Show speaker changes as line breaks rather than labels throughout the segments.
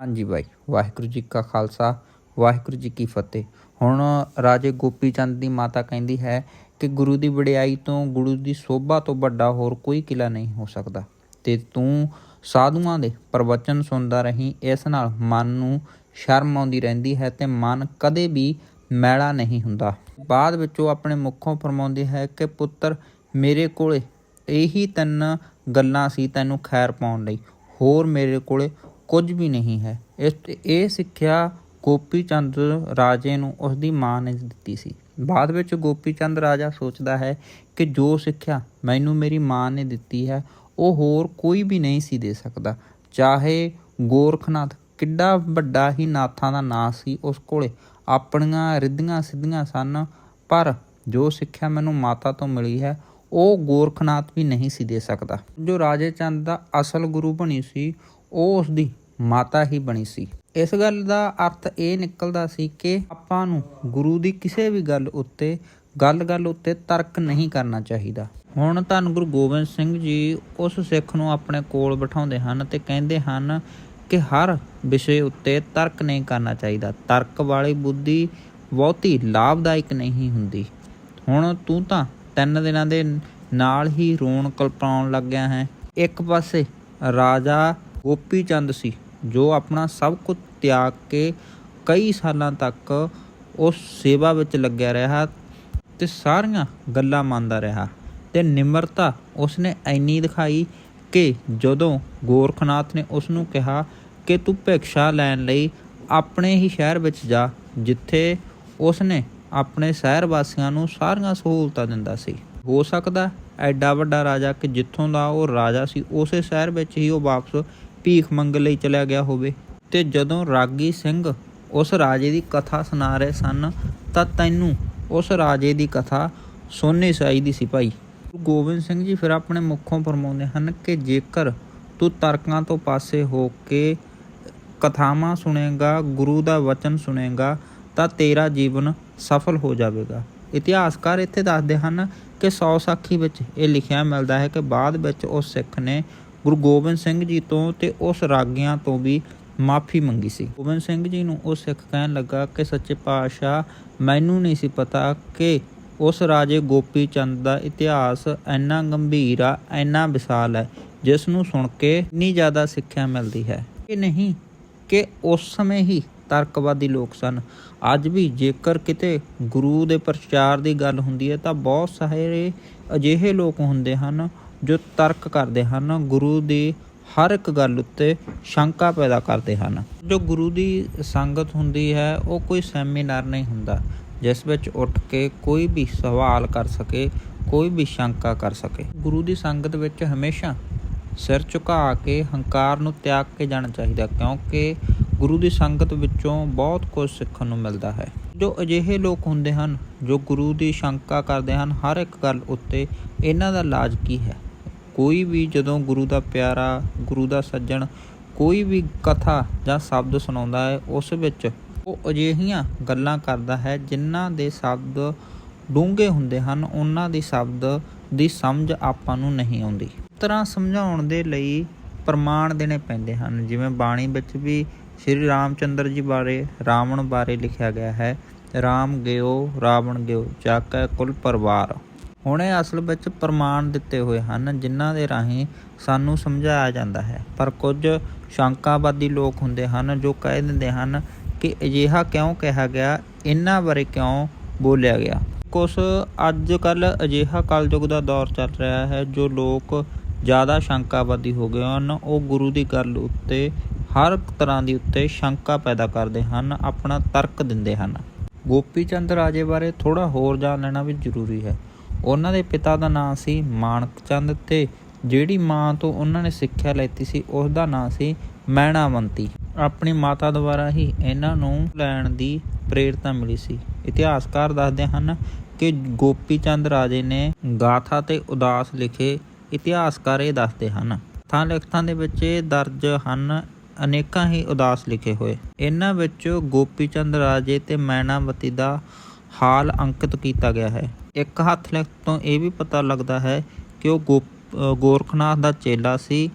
ਹਾਂਜੀ ਬਾਈ, ਵਾਹਿਗੁਰੂ ਜੀ ਕਾ ਖਾਲਸਾ, ਵਾਹਿਗੁਰੂ ਜੀ ਕੀ ਫਤਿਹ। ਹੁਣ ਰਾਜੇ ਗੋਪੀ ਚੰਦ ਦੀ ਮਾਤਾ ਕਹਿੰਦੀ ਹੈ ਕਿ ਗੁਰੂ ਦੀ ਵਡਿਆਈ ਤੋਂ ਗੁਰੂ ਦੀ ਸੋਭਾ ਤੋਂ ਵੱਡਾ ਹੋਰ ਕੋਈ ਕਿਲਾ ਨਹੀਂ ਹੋ ਸਕਦਾ। ਤੇ ਤੂੰ ਸਾਧੂਆਂ ਦੇ ਪ੍ਰਵਚਨ ਸੁਣਦਾ ਰਹੀਂ, ਇਸ ਨਾਲ ਮਨ ਨੂੰ ਸ਼ਰਮ ਆਉਂਦੀ ਰਹਿੰਦੀ ਹੈ ਤੇ ਮਨ ਕਦੇ ਵੀ ਮੈਲਾ ਨਹੀਂ ਹੁੰਦਾ। ਬਾਅਦ ਵਿੱਚ ਉਹ ਆਪਣੇ ਮੁਖੋਂ ਫਰਮਾਉਂਦੀ ਹੈ ਕਿ, ਪੁੱਤਰ, ਮੇਰੇ ਕੋਲੇ ਇਹੀ ਤਿੰਨ ਗੱਲਾਂ ਸੀ ਤੈਨੂੰ ਖੈਰ ਪਾਉਣ ਲਈ। ਹੋਰ ਮੇਰੇ ਕੋਲੇ ਕੁਝ ਵੀ ਨਹੀਂ ਹੈ। ਇਸ ਇਹ ਸਿੱਖਿਆ ਗੋਪੀ ਚੰਦ ਰਾਜੇ ਨੂੰ ਉਸ ਦੀ ਮਾਂ ਨੇ ਦਿੱਤੀ ਸੀ। ਬਾਅਦ ਵਿੱਚ ਗੋਪੀ ਚੰਦ ਰਾਜਾ ਸੋਚਦਾ ਹੈ ਕਿ ਜੋ ਸਿੱਖਿਆ ਮੈਨੂੰ ਮੇਰੀ ਮਾਂ ਨੇ ਦਿੱਤੀ ਹੈ, ਉਹ ਹੋਰ ਕੋਈ ਵੀ ਨਹੀਂ ਸੀ ਦੇ ਸਕਦਾ। ਚਾਹੇ ਗੋਰਖਨਾਥ ਕਿੱਡਾ ਵੱਡਾ ਹੀ ਨਾਥਾਂ ਦਾ ਨਾਂ ਸੀ ਉਸ ਕੋਲੇ, ਆਪਣੀਆਂ ਰਿੱਧੀਆਂ ਸਿੱਧੀਆਂ ਸਨ, ਪਰ ਜੋ ਸਿੱਖਿਆ ਮੈਨੂੰ ਮਾਤਾ ਤੋਂ ਮਿਲੀ ਹੈ, ਉਹ ਗੋਰਖਨਾਥ ਵੀ ਨਹੀਂ ਸੀ ਦੇ ਸਕਦਾ। ਜੋ ਰਾਜੇ ਚੰਦ ਦਾ ਅਸਲ ਗੁਰੂ ਬਣੀ ਸੀ ਉਹ ਉਸ ਦੀ ਮਾਤਾ ਹੀ ਬਣੀ ਸੀ। ਇਸ ਗੱਲ ਦਾ ਅਰਥ ਇਹ ਨਿਕਲਦਾ ਸੀ ਕਿ ਆਪਾਂ ਨੂੰ ਗੁਰੂ ਦੀ ਕਿਸੇ ਵੀ ਗੱਲ ਉੱਤੇ, ਗੱਲ-ਗੱਲ ਉੱਤੇ ਤਰਕ ਨਹੀਂ ਕਰਨਾ ਚਾਹੀਦਾ। ਹੁਣ ਧੰਨ ਗੁਰੂ ਗੋਬਿੰਦ ਸਿੰਘ ਜੀ ਉਸ ਸਿੱਖ ਨੂੰ ਆਪਣੇ ਕੋਲ ਬਿਠਾਉਂਦੇ ਹਨ ਤੇ ਕਹਿੰਦੇ ਹਨ ਕਿ ਹਰ ਵਿਸ਼ੇ ਉੱਤੇ ਤਰਕ ਨਹੀਂ ਕਰਨਾ ਚਾਹੀਦਾ। ਤਰਕ ਵਾਲੀ ਬੁੱਧੀ ਬਹੁਤੀ ਲਾਭਦਾਇਕ ਨਹੀਂ ਹੁੰਦੀ। ਹੁਣ ਤੂੰ ਤਾਂ ਤਿੰਨ ਦਿਨਾਂ ਦੇ ਨਾਲ ਹੀ ਰੋਣ ਕਲਪਾਉਣ ਲੱਗਿਆ ਹੈ। ਇੱਕ ਪਾਸੇ ਰਾਜਾ ਗੋਪੀ ਚੰਦ ਸੀ, ਜੋ ਆਪਣਾ ਸਭ ਕੁਝ ਤਿਆਗ ਕੇ ਕਈ ਸਾਲਾਂ ਤੱਕ ਉਸ ਸੇਵਾ ਵਿੱਚ ਲੱਗਿਆ ਰਿਹਾ ਤੇ ਸਾਰੀਆਂ ਗੱਲਾਂ ਮੰਨਦਾ ਰਿਹਾ ਤੇ ਨਿਮਰਤਾ ਉਸਨੇ ਐਨੀ ਦਿਖਾਈ ਕਿ ਜਦੋਂ ਗੋਰਖਨਾਥ ਨੇ ਉਸ ਨੂੰ ਕਿਹਾ ਕਿ ਤੂੰ ਭਿਕਸ਼ਾ ਲੈਣ ਲਈ ਆਪਣੇ ਹੀ ਸ਼ਹਿਰ ਵਿੱਚ ਜਾ, ਜਿੱਥੇ ਉਸਨੇ ਆਪਣੇ ਸ਼ਹਿਰ ਵਾਸੀਆਂ ਨੂੰ ਸਾਰੀਆਂ ਸਹੂਲਤਾਂ ਦਿੰਦਾ ਸੀ। ਹੋ ਸਕਦਾ ਐਡਾ ਵੱਡਾ ਰਾਜਾ ਕਿ ਜਿੱਥੋਂ ਦਾ ਉਹ ਰਾਜਾ ਸੀ, ਉਸੇ ਸ਼ਹਿਰ ਵਿੱਚ ਹੀ ਉਹ ਵਾਪਸ ਭੀਖ ਮੰਗਣ ਲਈ ਚਲਿਆ ਗਿਆ ਹੋਵੇ। ਤੇ ਜਦੋਂ ਰਾਗੀ ਸਿੰਘ ਉਸ ਰਾਜੇ ਦੀ ਕਥਾ ਸੁਣਾ ਰਹੇ ਸਨ, ਤਾਂ ਤੈਨੂੰ ਉਸ ਰਾਜੇ ਦੀ ਕਥਾ ਸੁਣਨੀ ਚਾਹੀਦੀ ਸੀ ਭਾਈ। ਗੁਰੂ ਗੋਬਿੰਦ ਸਿੰਘ ਜੀ ਫਿਰ ਆਪਣੇ ਮੁੱਖੋਂ ਫਰਮਾਉਂਦੇ ਹਨ ਕਿ ਜੇਕਰ ਤੂੰ ਤਰਕਾਂ ਤੋਂ ਪਾਸੇ ਹੋ ਕੇ ਕਥਾਵਾਂ ਸੁਣੇਗਾ, ਗੁਰੂ ਦਾ ਵਚਨ ਸੁਣੇਗਾ, ਤਾਂ ਤੇਰਾ ਜੀਵਨ ਸਫਲ ਹੋ ਜਾਵੇਗਾ। ਇਤਿਹਾਸਕਾਰ ਇੱਥੇ ਦੱਸਦੇ ਹਨ ਕਿ ਸੌ ਸਾਖੀ ਵਿੱਚ ਇਹ ਲਿਖਿਆ ਮਿਲਦਾ ਹੈ ਕਿ ਬਾਅਦ ਵਿੱਚ ਉਸ ਸਿੱਖ ਨੇ ਗੁਰੂ ਗੋਬਿੰਦ ਸਿੰਘ ਜੀ ਤੋਂ ਤੇ ਉਸ ਰਾਗੀਆਂ ਤੋਂ ਵੀ ਮਾਫੀ ਮੰਗੀ ਸੀ। ਗੋਬਿੰਦ ਸਿੰਘ ਜੀ ਨੂੰ ਉਹ ਸਿੱਖ ਕਹਿਣ ਲੱਗਾ ਕਿ ਸੱਚੇ ਪਾਤਸ਼ਾਹ, ਮੈਨੂੰ ਨਹੀਂ ਸੀ ਪਤਾ ਕਿ ਉਸ ਰਾਜੇ ਗੋਪੀ ਚੰਦ ਦਾ ਇਤਿਹਾਸ ਇੰਨਾ ਗੰਭੀਰ ਆ, ਇੰਨਾ ਵਿਸ਼ਾਲ ਹੈ, ਜਿਸ ਨੂੰ ਸੁਣ ਕੇ ਇੰਨੀ ਜ਼ਿਆਦਾ ਸਿੱਖਿਆ ਮਿਲਦੀ ਹੈ। ਇਹ ਨਹੀਂ ਕਿ ਉਸ ਸਮੇਂ ਹੀ ਤਰਕਵਾਦੀ ਲੋਕ ਸਨ। ਅੱਜ ਵੀ ਜੇਕਰ ਕਿਤੇ ਗੁਰੂ ਦੇ ਪ੍ਰਚਾਰ ਦੀ ਗੱਲ ਹੁੰਦੀ ਹੈ, ਤਾਂ ਬਹੁਤ ਸਾਰੇ ਅਜਿਹੇ ਲੋਕ ਹੁੰਦੇ ਹਨ ਜੋ ਤਰਕ ਕਰਦੇ ਹਨ। ਗੁਰੂ ਦੀ ਹਰ ਇੱਕ ਗੱਲ ਉੱਤੇ ਸ਼ੰਕਾ ਪੈਦਾ ਕਰਦੇ ਹਨ। ਜੋ ਗੁਰੂ ਦੀ ਸੰਗਤ ਹੁੰਦੀ ਹੈ, ਉਹ ਕੋਈ ਸੈਮੀਨਾਰ ਨਹੀਂ ਹੁੰਦਾ, ਜਿਸ ਵਿੱਚ ਉੱਠ ਕੇ ਕੋਈ ਵੀ ਸਵਾਲ ਕਰ ਸਕੇ, ਕੋਈ ਵੀ ਸ਼ੰਕਾ ਕਰ ਸਕੇ। ਗੁਰੂ ਦੀ ਸੰਗਤ ਵਿੱਚ ਹਮੇਸ਼ਾ ਸਿਰ ਝੁਕਾ ਕੇ, ਹੰਕਾਰ ਨੂੰ ਤਿਆਗ ਕੇ ਜਾਣਾ ਚਾਹੀਦਾ, ਕਿਉਂਕਿ ਗੁਰੂ ਦੀ ਸੰਗਤ ਵਿੱਚੋਂ ਬਹੁਤ ਕੁਝ ਸਿੱਖਣ ਨੂੰ ਮਿਲਦਾ ਹੈ। ਜੋ ਅਜਿਹੇ ਲੋਕ ਹੁੰਦੇ ਹਨ, ਜੋ ਗੁਰੂ ਦੀ ਸ਼ੰਕਾ ਕਰਦੇ ਹਨ, ਹਰ ਇੱਕ ਗੱਲ ਉੱਤੇ ਇਹਨਾਂ ਦਾ ਇਲਾਜ ਕੀ ਹੈ? ਕੋਈ ਵੀ ਜਦੋਂ ਗੁਰੂ ਦਾ ਪਿਆਰਾ, ਗੁਰੂ ਦਾ ਸੱਜਣ ਕੋਈ ਵੀ ਕਥਾ ਜਾਂ ਸ਼ਬਦ ਸੁਣਾਉਂਦਾ ਹੈ, ਉਸ ਵਿੱਚ ਉਹ ਅਜਿਹੀਆਂ ਗੱਲਾਂ ਕਰਦਾ ਹੈ ਜਿਨ੍ਹਾਂ ਦੇ ਸ਼ਬਦ ਡੂੰਘੇ ਹੁੰਦੇ ਹਨ। ਉਹਨਾਂ ਦੀ ਸ਼ਬਦ ਦੀ ਸਮਝ ਆਪਾਂ ਨੂੰ ਨਹੀਂ ਆਉਂਦੀ। ਇਸ ਤਰ੍ਹਾਂ ਸਮਝਾਉਣ ਦੇ ਲਈ ਪ੍ਰਮਾਣ ਦੇਣੇ ਪੈਂਦੇ ਹਨ। ਜਿਵੇਂ ਬਾਣੀ ਵਿੱਚ ਵੀ ਸ਼੍ਰੀ ਰਾਮਚੰਦਰ ਜੀ ਬਾਰੇ, ਰਾਵਣ ਬਾਰੇ ਲਿਖਿਆ ਗਿਆ ਹੈ। ਰਾਮ ਗਿਓ, ਰਾਵਣ ਗਿਓ ਚਾਕੈ ਕੁਲ ਪਰਿਵਾਰ। ਹੁਣ ਇਹ ਅਸਲ ਵਿੱਚ ਪ੍ਰਮਾਣ ਦਿੱਤੇ ਹੋਏ ਹਨ, ਜਿਨ੍ਹਾਂ ਦੇ ਰਾਹੀਂ ਸਾਨੂੰ ਸਮਝਾਇਆ ਜਾਂਦਾ ਹੈ। ਪਰ ਕੁਝ ਸ਼ੰਕਾਵਾਦੀ ਲੋਕ ਹੁੰਦੇ ਹਨ ਜੋ ਕਹਿ ਦਿੰਦੇ ਹਨ ਕਿ ਅਜਿਹਾ ਕਿਉਂ ਕਿਹਾ ਗਿਆ ਇਹਨਾਂ ਬਾਰੇ ਕਿਉਂ ਬੋਲਿਆ ਗਿਆ? ਕੁਝ ਅੱਜ ਕੱਲ ਅਜਿਹਾ ਕਲਯੁਗ ਦਾ ਦੌਰ ਚੱਲ ਰਿਹਾ ਹੈ, ਜੋ ਲੋਕ ਜ਼ਿਆਦਾ ਸ਼ੰਕਾਵਾਦੀ ਹੋ ਗਏ ਹਨ। ਉਹ ਗੁਰੂ ਦੀ ਗੱਲ ਉੱਤੇ ਹਰ ਤਰ੍ਹਾਂ ਦੀ ਉੱਤੇ ਸ਼ੰਕਾ ਪੈਦਾ ਕਰਦੇ ਹਨ, ਆਪਣਾ ਤਰਕ ਦਿੰਦੇ ਹਨ। ਗੋਪੀ ਚੰਦ ਰਾਜੇ ਬਾਰੇ ਥੋੜਾ ਹੋਰ ਜਾਣ ਲੈਣਾ ਵੀ ਜ਼ਰੂਰੀ ਹੈ। ਉਹਨਾਂ ਦੇ ਪਿਤਾ ਦਾ ਨਾਮ ਸੀ ਮਾਨਕ ਚੰਦ ਤੇ ਜਿਹੜੀ ਮਾਂ ਤੋਂ ਉਹਨਾਂ ਨੇ ਸਿੱਖਿਆ ਲੈਤੀ ਸੀ ਉਸ ਦਾ ਨਾਮ ਸੀ ਮੈਣਾਵੰਤੀ ਆਪਣੀ ਮਾਤਾ ਦੁਆਰਾ ਹੀ ਇਹਨਾਂ ਨੂੰ ਲੈਣ ਦੀ ਪ੍ਰੇਰਤਾ ਮਿਲੀ ਸੀ। ਇਤਿਹਾਸਕਾਰ ਦੱਸਦੇ ਹਨ ਕਿ ਗੋਪੀ ਚੰਦ ਰਾਜੇ ਨੇ ਗਾਥਾ ਤੇ ਉਦਾਸ ਲਿਖੇ ਇਤਿਹਾਸਕਾਰ ਇਹ ਦੱਸਦੇ ਹਨ। ਥਾਂ ਲਿਖਤਾਂ ਦੇ ਵਿੱਚ ਇਹ ਦਰਜ ਹਨ ਅਨੇਕਾਂ ਹੀ ਉਦਾਸ ਲਿਖੇ ਹੋਏ। ਇਹਨਾਂ ਵਿੱਚ ਗੋਪੀ ਚੰਦ ਰਾਜੇ ਤੇ ਮੈਣਾਵਤੀ ਦਾ ਹਾਲ ਅੰਕਿਤ ਕੀਤਾ ਗਿਆ ਹੈ। ਇੱਕ ਹੱਥ ਲਿਖਤ ਤੋਂ ਇਹ ਵੀ ਪਤਾ ਲੱਗਦਾ ਹੈ ਕਿ ਉਹ ਗੋਪ- ਗੋਰਖਨਾਥ ਦਾ ਚੇਲਾ ਸੀ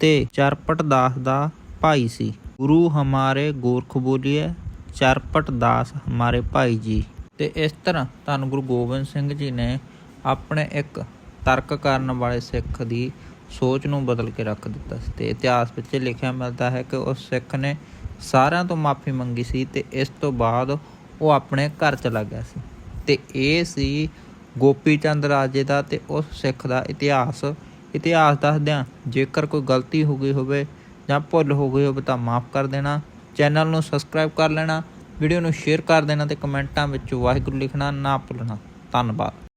ਤੇ ਚਰਪਟ ਦਾਸ ਦਾ ਭਾਈ ਸੀ। ਗੁਰੂ ਹਮਾਰੇ ਗੋਰਖ ਬੋਲੀਏ ਚਰਪਟ ਦਾਸ ਹਮਾਰੇ ਭਾਈ ਜੀ। ਤੇ ਇਸ ਤਰ੍ਹਾਂ ਧੰਨ ਗੁਰੂ ਗੋਬਿੰਦ ਸਿੰਘ ਜੀ ਨੇ ਆਪਣੇ ਇੱਕ ਤਰਕ ਕਰਨ ਵਾਲੇ ਸਿੱਖ ਦੀ ਸੋਚ ਨੂੰ ਬਦਲ ਕੇ ਰੱਖ ਦਿੱਤਾ ਸੀ ਤੇ ਇਤਿਹਾਸ ਵਿੱਚ ਲਿਖਿਆ ਮਿਲਦਾ ਹੈ ਕਿ ਉਸ ਸਿੱਖ ਨੇ ਸਾਰਿਆਂ ਤੋਂ ਮਾਫੀ ਮੰਗੀ ਸੀ ਤੇ ਇਸ ਤੋਂ ਬਾਅਦ ਉਹ ਆਪਣੇ ਘਰ ਚਲਾ ਗਿਆ ਸੀ। ਤੇ ਇਹ ਸੀ ਗੋਪੀ ਚੰਦ ਰਾਜੇ ਦਾ ਤੇ ਉਸ ਸਿੱਖ ਦਾ ਇਤਿਹਾਸ। ਇਤਿਹਾਸ ਦੱਸਦਿਆਂ ਜੇਕਰ ਕੋਈ ਗਲਤੀ ਹੋ ਗਈ ਹੋਵੇ ਜਾਂ ਭੁੱਲ ਹੋ ਗਈ ਹੋਵੇ ਤਾਂ ਮਾਫ ਕਰ ਦੇਣਾ। ਚੈਨਲ ਨੂੰ ਸਬਸਕ੍ਰਾਈਬ ਕਰ ਲੈਣਾ। ਵੀਡੀਓ ਨੂੰ ਸ਼ੇਅਰ ਕਰ ਦੇਣਾ ਤੇ ਕਮੈਂਟਾਂ ਵਿੱਚ ਵਾਹਿਗੁਰੂ ਲਿਖਣਾ ਨਾ ਭੁੱਲਣਾ। ਧੰਨਵਾਦ।